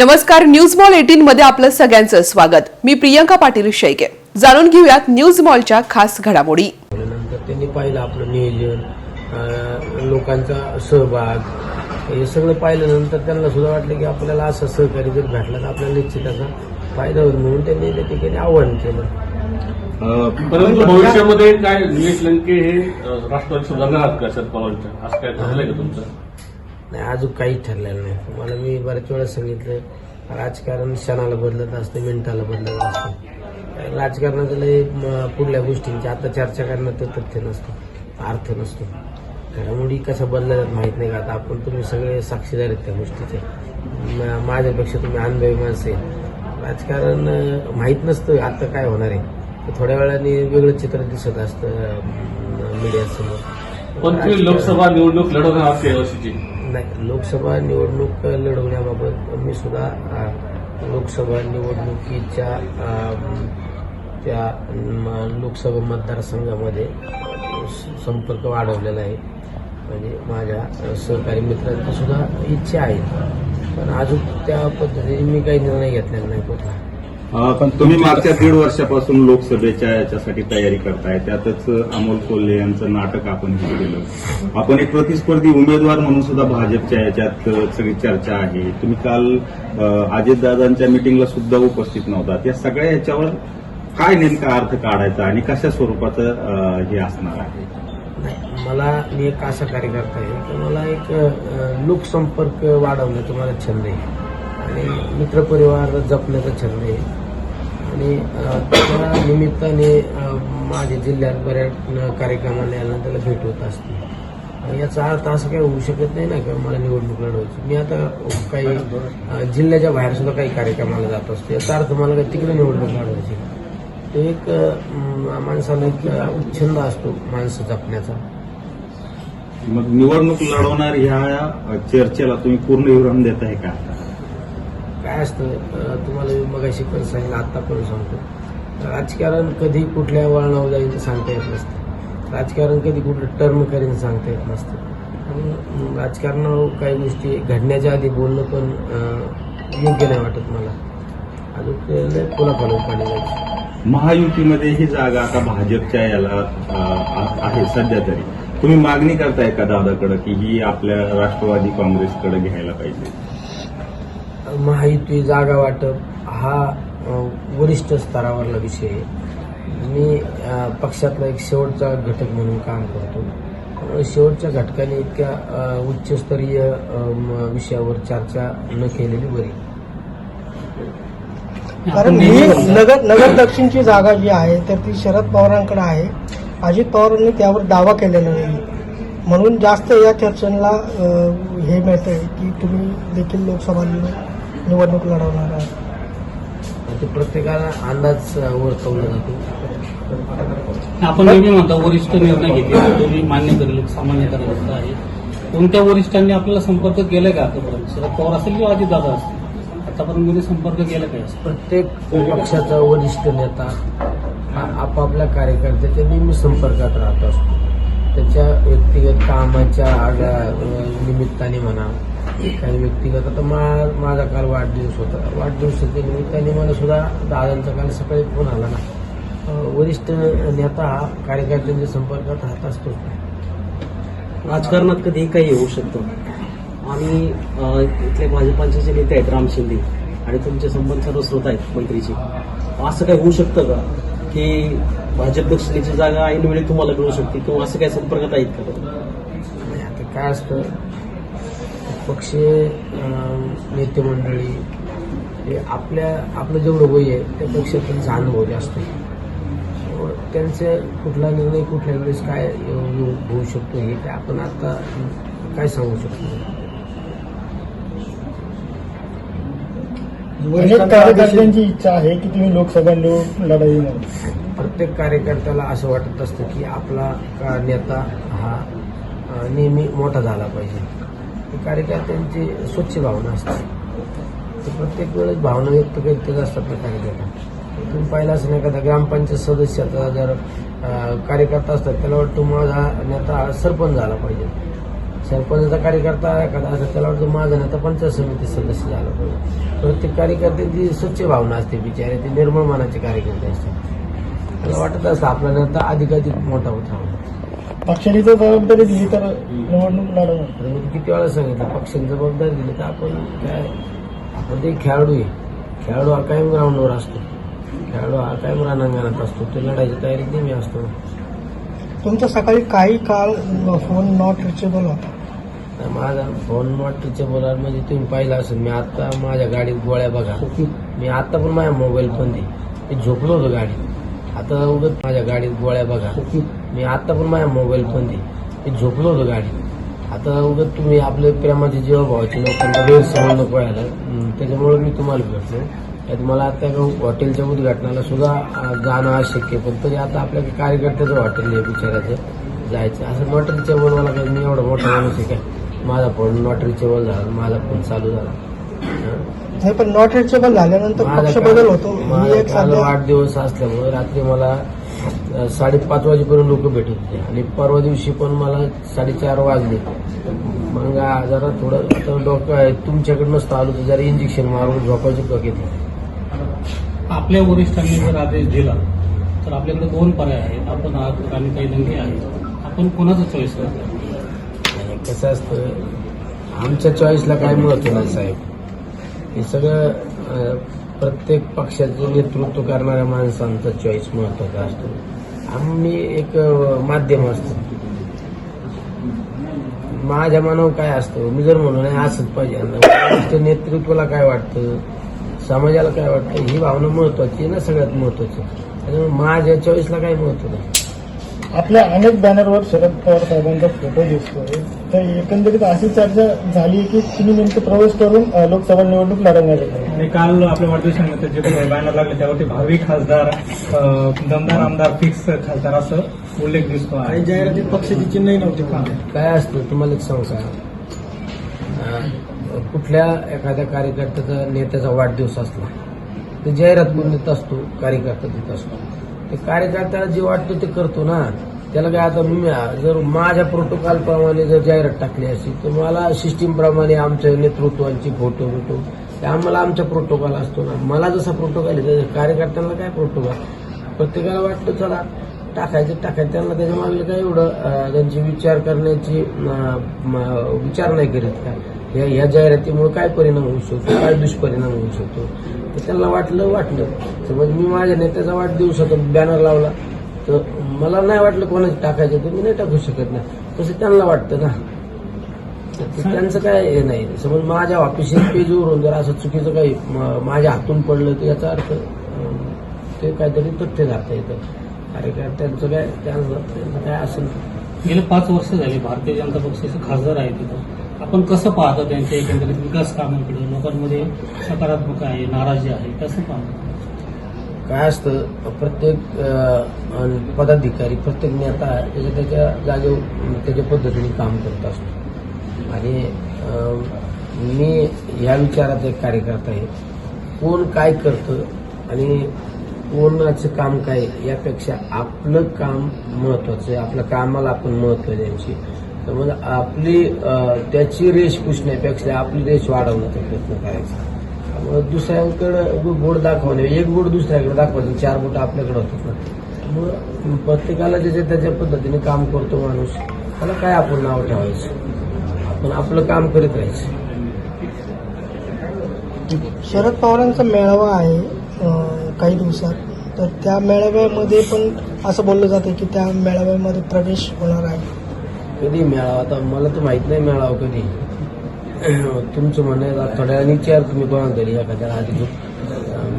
नमस्कार news mall eighteen मध्ये आपलं सगळ्यांचं स्वागत. मी प्रियंका पाटील शेळके. जाणून घेऊयात न्यूज मॉलच्या खास घडामोडी. नंतर त्यांनी पाहिलं आपलं नियोजन लोकांचा सहभाग. हे सगळं पाहिल्यानंतर त्यांना सुद्धा वाटलं की आपल्याला असं सहकारी जर भेटला तर आपल्याला निश्चित असा फायदा होईल म्हणून त्यांनी त्या ठिकाणी आव्हान केलं. परंतु भविष्यामध्ये काय निलेश लंके हे राष्ट्रवादी सुधारणार आहात का शरद पवारांच्या? असं काय ठरलंय का तुमचं? नाही अजून काहीच ठरलेलं नाही. तुम्हाला मी बऱ्याच वेळा सांगितलं राजकारण क्षणाला बदलत असतं मिनिटाला बदलत असतं. काय लय म, पुढल्या गोष्टींची आता चर्चा करण्यात तर तथ्य नसतं अर्थ नसतो. घडामोडी कसं बदलतात माहीत नाही का? आता आपण तुम्ही सगळे साक्षीदार आहेत त्या गोष्टीचे. माझ्यापेक्षा तुम्ही अनुभवी माणसं आहे राजकारण माहीत नसतं आता काय होणार आहे. थोड्या वेळाने वेगळं चित्र दिसत असतं मीडियासमोर. पण तुम्ही लोकसभा निवडणूक लढवणार असते यावर्षीची नाही. लोकसभा निवडणूक लढवण्याबाबत मी सुद्धा लोकसभा निवडणुकीच्या त्या लोकसभा मतदारसंघामध्ये संपर्क वाढवलेला आहे. म्हणजे माझ्या सहकारी मित्रांची सुद्धा इच्छा आहे. पण अजून त्या पद्धतीने मी काही निर्णय घेतलेला नाही कुठला. पण तुम्ही मागच्या दीड वर्षापासून लोकसभेच्या याच्यासाठी तयारी करताय. त्यातच अमोल कोल्हे यांचं नाटक आपण हे केलं. आपण एक प्रतिस्पर्धी उमेदवार म्हणून सुद्धा भाजपच्या याच्यात सगळी चर्चा आहे. तुम्ही काल अजितदादांच्या मिटिंगला सुद्धा उपस्थित नव्हता. या सगळ्या याच्यावर काय नेमका अर्थ काढायचा आणि कशा स्वरूपाचं हे असणार आहे? मला मी एक असा कार्यकर्ता आहे. की मला एक लोकसंपर्क वाढवण्याचा मला छंद आहे. आणि मित्रपरिवार जपण्याचा छंद आहे. आणि त्या निमित्ताने माझ्या जिल्ह्यात बऱ्याच कार्यक्रमाला यायला त्याला भेट होत असते. आणि याचा अर्थ असं काही होऊ शकत नाही ना की मला निवडणूक लढवायची. मी आता काही जिल्ह्याच्या बाहेर सुद्धा काही कार्यक्रमाला जात असतो. याचा अर्थ मला काही तिकडे निवडणूक लढवायची. तो एक माणसाला एक छंद असतो माणसं जपण्याचा. मग निवडणूक लढवणार ह्या चर्चेला तुम्ही पूर्ण विराम देताय का? काय असतं? तुम्हाला मगाशी पण सांगितलं आत्ता पण सांगतो. राजकारण कधी कुठल्या वळणावर जाईल सांगता येत नसतं. राजकारण कधी कुठलं टर्म करेन सांगता येत नसतं. आणि राजकारणावर काही गोष्टी घडण्याच्या आधी बोलणं पण योग्य नाही वाटत मला. अजून ते लय पुन्हा पाणी जायचं महायुतीमध्ये ही जागा आता भाजपच्या याला आहे सध्या तरी. तुम्ही मागणी करताय का दादाकडे की ही आपल्या राष्ट्रवादी काँग्रेसकडे घ्यायला पाहिजे? महायुती जागा वाटप हा वरिष्ठ स्तरावरला विषय आहे. मी पक्षातला एक शेवटचा घटक म्हणून काम करतो. शेवटच्या घटकाने इतक्या उच्चस्तरीय विषयावर चर्चा न केलेली बरी. कारण ही नगर नगर दक्षिणची जागा जी आहे तर ती शरद पवारांकडे आहे. अजित पवारांनी त्यावर दावा केलेला नाही. म्हणून जास्त या चर्चेला हे मिळतंय की तुम्ही देखील लोकसभा निवडणूक लढवणार आहात ते प्रत्येकाला अंदाज वर्तवला जातो. आपण नेहमी म्हणता वरिष्ठ निर्णय घेतले. तो मी मान्य करेल सामान्य कार्यकर्ता आहे. कोणत्या वरिष्ठांनी आपल्याला संपर्क केलाय का आतापर्यंत? शरद पवार असेल किंवा अजित दादा असतील? आतापर्यंत कोणी संपर्क केला काय? प्रत्येक पक्षाचा वरिष्ठ नेता हा आपापल्या कार्यकर्त्याच्या नेहमी संपर्कात राहत असतो. त्याच्या व्यक्तिगत कामाच्या निमित्ताने म्हणा काही व्यक्तिगत आता मा माझा काल वाढदिवस होता. वाढदिवसाच्या निमित्ताने मला सुद्धा दादांचा काल सकाळी फोन आला ना. वरिष्ठ नेता हा कार्यकर्त्यांच्या संपर्कात राहत असतो. राजकारणात कधीही काही होऊ शकतं. आणि इथले भाजपाचे जे नेते आहेत राम शिंदे आणि तुमचे संबंध सर्व स्रोत आहेत मैत्रीचे असं काही होऊ शकतं का? की भाजप दक्षिणेची जागा ऐनवेळी तुम्हाला मिळू शकते किंवा असं काही संपर्कात आहेत का? आता काय असतं? पक्षीय नेते मंडळी हे आपल्या आपलं जेवढं वय आहे त्यापेक्षा त्यांचा अनुभव जास्त. त्यांचे कुठला निर्णय कुठल्या वेळेस काय होऊ शकतो हे काय आपण आता काय सांगू शकतो? अनेक कार्यकर्त्यांची इच्छा आहे की तुम्ही लोकसभा निवडणूक लढावी म्हणून प्रत्येक कार्यकर्त्याला असं वाटत असतं की आपला नेता हा नेहमी मोठा झाला पाहिजे. कार्यकर्त्यांची स्वच्छ भावना असते. ते प्रत्येक वेळेस भावना व्यक्त करतच असतात ना कार्यकर्ता तुम्ही पाहिलं असं नाही एखादा ग्रामपंचायत सदस्याचा जर कार्यकर्ता असतात त्याला वाटतो माझा नेता सरपंच झाला पाहिजे. सरपंचाचा कार्यकर्ता एखादा असतात त्याला वाटतं माझा नेता पंचायत समिती सदस्य झालं पाहिजे. प्रत्येक कार्यकर्त्यांची स्वच्छ भावना असते बिचारे ते निर्मळ मनाचे कार्यकर्ते असतात. मला वाटत असतं आपला नेता अधिकाधिक मोठा होत. राहणार पक्षाने जर जबाबदारी दिली तर निवडणूक लढवणार. मी किती वेळा सांगितलं? पक्षाने जबाबदारी दिली तर आपण काय? आपण ते खेळाडू आहे. खेळाडू हा कायम ग्राउंडवर असतो. खेळाडू हा कायम रणांगणात असतो. ते लढायची तयारीत नेहमी असतो. तुमचा सकाळी काही काळ फोन नॉट रिचेबल होता? तर माझा फोन नॉट रिचेबल म्हणजे तुम्ही पाहिलं असेल मी आता माझ्या गाडीत गोळ्या बघा. मी आता पण माझ्या मोबाईल आहे. मी झोपलो होतो गाडीत. आता उगत माझ्या गाडीत गोळ्या बघा. मी आता पण माझ्या मोबाईल बंद आहे. मी झोपलो होतो गाडीत. आता उगत तुम्ही आपले प्रेमाचे जीवभावाचे लोकांना गैरसमज नको व्हायला त्याच्यामुळे मी तुम्हाला भेटलो. त्यात मला आता हॉटेलच्या उद्घाटनाला सुद्धा जाणं अशक्य आहे. पण तरी आता आपल्या काही हॉटेल आहे बिचारायचं जायचं. असं नॉट रिचेबल मला काही मी एवढा मोठा माणूस आहे काय माझा फोन नॉट रिचेबल झाला. माझा फोन चालू झाला. नाही पण नॉट रिचेबल झाल्यानंतर माझा पक्ष बदल होतो. एक वाढदिवस असल्यामुळे रात्री मला साडेपाच वाजेपर्यंत लोक भेटत होते. आणि परवा दिवशी पण मला साडेचार वाजले. मग जरा थोडं आता डॉक्टर आहे तुमच्याकडे नसतं आलो तर जरा इंजेक्शन मारून झोपायची पक येते आपल्या वरिष्ठांनी जर आदेश दिला तर आपल्याकडे दोन पर्याय आहेत. आपण आहात आणि काही दंगे आहेत. आपण कोणाचं चॉईस करतो कसं असतं आमच्या चॉईसला काय महत्त्व नाही साहेब. हे सगळं प्रत्येक पक्षाचं नेतृत्व करणाऱ्या माणसांचा चॉईस महत्त्वाचा असतो. आम्ही एक माध्यम असतो. माझ्या मनावर काय असतं? मी जर म्हणून नाही असंच पाहिजे. नेतृत्वाला काय वाटतं? समाजाला काय वाटतं? ही भावना महत्वाची आहे ना सगळ्यात महत्वाची. त्याच्यामुळे माझ्या चॉईसला काय महत्त्व नाही? आपल्या अनेक बॅनरवर शरद पवार साहेबांचा फोटो दिसतोय. तर एकंदरीत अशी चर्चा झाली की तुम्ही नेमकं प्रवेश करून लोकसभा निवडणूक लढवणार आहे. आणि काल आपल्या वाढदिवसानिमित्त जे काही बॅनर लागले त्यावरती भावी खासदार दमदार आमदार फिक्स खासदार असं उल्लेख दिसतो आहे. जाहिरातीत पक्षाची चिन्हही नव्हती. काय असतं तुम्हाला एक सांगू कुठल्या एखाद्या कार्यकर्त्याचा नेत्याचा वाढदिवस असला तर जाहिरात देत असतो कार्यकर्ता देत असतो. ते कार्यकर्त्याला जे वाटतं ते करतो ना. त्याला काय आता मी जर माझ्या प्रोटोकॉल प्रमाणे जर जाहिरात टाकली असेल तर मला सिस्टीम प्रमाणे आमच्या नेतृत्वांची फोटो बिटो ते आम्हाला आमचा प्रोटोकॉल असतो ना. मला जसा प्रोटोकॉल आहे कार्यकर्त्यांना काय प्रोटोकॉल प्रत्येकाला वाटतं चला टाकायचं टाकायचं. त्यांना त्याच्या मागले काय एवढं त्यांची विचार करण्याची विचार नाही करीत काय या या जाहिरातीमुळे काय परिणाम होऊ शकतो? काय दुष्परिणाम होऊ शकतो? तर त्यांना वाटलं वाटलं. समज मी माझ्या नेत्याचा वाढदिवसाचा बॅनर लावला. तर मला नाही वाटलं कोणाचं टाकायचं तर मी नाही टाकू शकत नाही तसं त्यांना वाटतं ना. त्यांचं काय हे नाही. समज माझ्या ऑफिशियल पेजवरून जर असं चुकीचं काही माझ्या हातून पडलं तर याचा अर्थ ते काहीतरी तथ्य जाता येतं. कार्यकर्त्यांचं काय त्यांचं त्यांचं काय असेल? गेले पाच वर्ष झाली भारतीय जनता पक्षाचे खासदार आहे तिथं. आपण कसं पाहतो त्यांच्या एकंदरीत विकास कामांकडे? लोकांमध्ये सकारात्मक आहे नाराजी आहे. कसं पाहतो? काय असतं प्रत्येक पदाधिकारी प्रत्येक नेता त्याच्या त्याच्या जागेवर त्याच्या पद्धतीने काम करत असतो. आणि मी ह्या विचाराचा एक कार्यकर्ता आहे. कोण काय करतं आणि कोणाचं काम काय आहे, यापेक्षा आपलं काम महत्वाचं आहे. आपल्या कामाला आपण महत्त्व द्यायची तर मग आपली त्याची रेश पुसण्यापेक्षा आपली रेश वाढवण्याचा प्रयत्न करायचा. त्यामुळे दुसऱ्यांकडे बोट दाखवणे एक बोट दुसऱ्याकडे दाखवायचं चार बोट आपल्याकडे होतात ना त्यामुळं प्रत्येकाला ज्याच्या त्याच्या पद्धतीने काम करतो माणूस त्याला काय आपण नाव ठेवायचं? आपण आपलं काम करीत राहायचं. शरद पवारांचा मेळावा आहे काही दिवसात. तर त्या मेळाव्यामध्ये पण असं बोललं जातं की त्या मेळाव्यामध्ये प्रवेश होणार आहे. कधी मेळावा? आता मला तर माहीत नाही मेळावा कधी. तुमचं म्हणणं थोड्या वेळाने विचार तुम्ही कोणाला तरी एखाद्याला आधी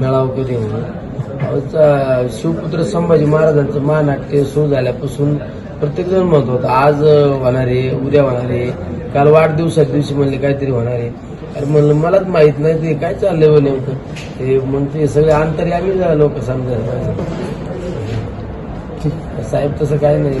मिळावं कधी म्हणून. चा- शिवपुत्र संभाजी महाराजांचं महानाट्य सुरू झाल्यापासून प्रत्येक जण म्हणत होतं आज होणार आहे उद्या होणार आहे काल वाढदिवसाच्या दिवशी म्हणले काहीतरी होणार आहे. अरे म्हणलं मलाच माहीत नाही ते काय चाललंय नेमकं? ते मग ते सगळे अंतरी आम्ही लोक समजायला साहेब तसं काय नाही.